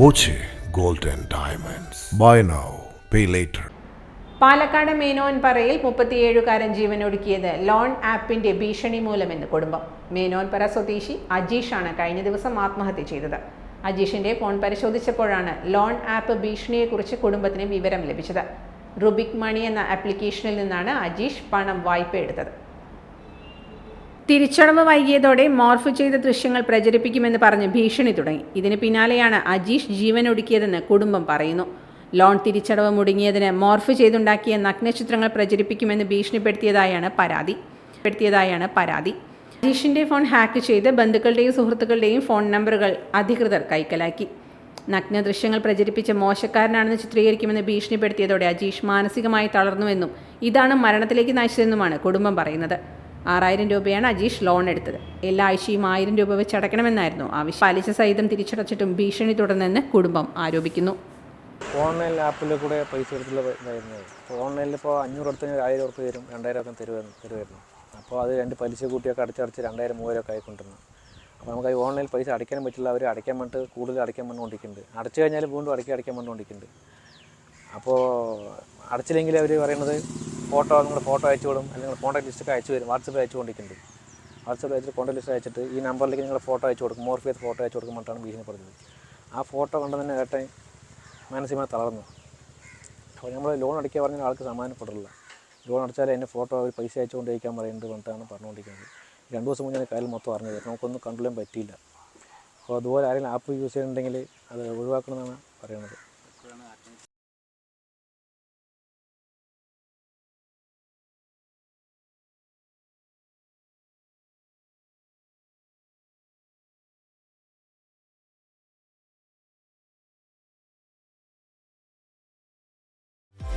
Boche gold and Diamonds. Buy now, pay later. Palakkad മേനോൻപറയിൽ മുപ്പത്തിയേഴുകാരൻ ജീവനൊടുക്കിയത് loan ആപ്പിന്റെ ഭീഷണി മൂലമെന്ന് കുടുംബം മേനോൻപറ സ്വദേശി അജീഷാണ് കഴിഞ്ഞ ദിവസം ആത്മഹത്യ ചെയ്തത് അജീഷിന്റെ ഫോൺ പരിശോധിച്ചപ്പോഴാണ് ലോൺ ആപ്പ് ഭീഷണിയെക്കുറിച്ച് കുടുംബത്തിന് വിവരം ലഭിച്ചത് റുബിക് മണി എന്ന ആപ്ലിക്കേഷനിൽ നിന്നാണ് അജീഷ് പണം വായ്പ എടുത്തത് തിരിച്ചടവ് വൈകിയതോടെ മോർഫ് ചെയ്ത ദൃശ്യങ്ങൾ പ്രചരിപ്പിക്കുമെന്ന് പറഞ്ഞ് ഭീഷണി തുടങ്ങി. ഇതിന് പിന്നാലെയാണ് അജീഷ് ജീവൻ ഒടുക്കിയതെന്ന് കുടുംബം പറയുന്നു. ലോൺ തിരിച്ചടവ് മുടങ്ങിയതിന് മോർഫ് ചെയ്തുണ്ടാക്കിയ നഗ്നചിത്രങ്ങൾ പ്രചരിപ്പിക്കുമെന്ന് ഭീഷണിപ്പെടുത്തിയതായാണ് പരാതി. പെടുത്തിയതായാണ് പരാതി. അജീഷിന്റെ ഫോൺ ഹാക്ക് ചെയ്ത് ബന്ധുക്കളുടെയും സുഹൃത്തുക്കളുടെയും ഫോൺ നമ്പറുകൾ അധികൃതർ കൈക്കലാക്കി. നഗ്ന ദൃശ്യങ്ങൾ പ്രചരിപ്പിച്ച മോശക്കാരനാണെന്ന് ചിത്രീകരിക്കുമെന്ന് ഭീഷണിപ്പെടുത്തിയതോടെ അജീഷ് മാനസികമായി തളർന്നുവെന്നും ഇതാണ് മരണത്തിലേക്ക് നയിച്ചതെന്നുമാണ് കുടുംബം പറയുന്നത്. ആറായിരം രൂപയാണ് അജീഷ് ലോൺ എടുത്തത്. എല്ലാ ആഴ്ചയും ആയിരം രൂപ വെച്ച് അടയ്ക്കണമെന്നായിരുന്നു ആവശ്യം. പലിശ സഹിതം തിരിച്ചടച്ചിട്ടും ഭീഷണി തുടർന്നെന്ന് കുടുംബം ആരോപിക്കുന്നു. ഓൺലൈൻ ആപ്പിൽ കൂടെ പൈസ അപ്പോൾ ഓൺലൈനിൽ ഇപ്പോൾ അഞ്ഞൂറ് അടുത്തിന് ആയിരം ഉറുപ്പ് തരും രണ്ടായിരം ഒക്കെ തരുമായിരുന്നു തരുമായിരുന്നു അപ്പോൾ അത് രണ്ട് പലിശ കൂട്ടിയൊക്കെ അടച്ചടച്ച് രണ്ടായിരം മൂവായിരം ഒക്കെ ആയിക്കൊണ്ടിരുന്നു. അപ്പോൾ നമുക്ക് ഈ ഓൺലൈനിൽ പൈസ അടയ്ക്കാൻ പറ്റില്ല. അവർ അടയ്ക്കാൻ വേണ്ടിയിട്ട് കൂടുതൽ അടയ്ക്കാൻ വന്നുകൊണ്ടിരിക്കുന്നുണ്ട് അടച്ചു കഴിഞ്ഞാൽ വീണ്ടും അടയ്ക്കാൻ അടയ്ക്കാൻ വന്നുകൊണ്ടിരിക്കുന്നുണ്ട് അപ്പോൾ അടച്ചില്ലെങ്കിൽ അവർ പറയുന്നത് ഫോട്ടോ നിങ്ങൾ ഫോട്ടോ അയച്ചു വിടും അല്ലെങ്കിൽ കോൺടാക്ട് ലിസ്റ്റൊക്കെ അയച്ചു വരും വാട്സപ്പിൽ അയച്ചു കൊണ്ടിരിക്കുന്നുണ്ട്. വാട്സപ്പിൽ അയച്ചിട്ട് കോൺടാക്ട് ലിസ്റ്റ് അയച്ചിട്ട് ഈ നമ്പറിലേക്ക് നിങ്ങൾ ഫോട്ടോ അയച്ചു കൊടുക്കും മോർഫ് ചെയ്ത് ഫോട്ടോ അയച്ചു കൊടുക്കുമ്പോഴാണ് ഭീഷണി പറഞ്ഞത്. ആ ഫോട്ടോ കണ്ടു തന്നെ ഏട്ടൻ മാനസികമായി തളർന്നു. അപ്പോൾ നമ്മൾ ലോൺ അടിക്കാൻ പറഞ്ഞാൽ ആൾക്ക് സമാധാനപ്പെടില്ല ലോൺ അടച്ചാൽ എന്റെ ഫോട്ടോ അവർ പൈസ അയച്ചുകൊണ്ടിരിക്കാൻ പറയുന്നത് പറഞ്ഞിട്ടാണ് പറഞ്ഞുകൊണ്ടിരിക്കുന്നത്. രണ്ട് ദിവസം മുന്നേ കാര്യം മൊത്തം അറിഞ്ഞത് നമുക്കൊന്നും കണ്ടുകൊള്ളാൻ പറ്റിയില്ല. അപ്പോൾ അതുപോലെ ആരെങ്കിലും ആപ്പ് യൂസ് ചെയ്യുന്നുണ്ടെങ്കിൽ അത് ഒഴിവാക്കണമെന്നാണ് പറയുന്നത്.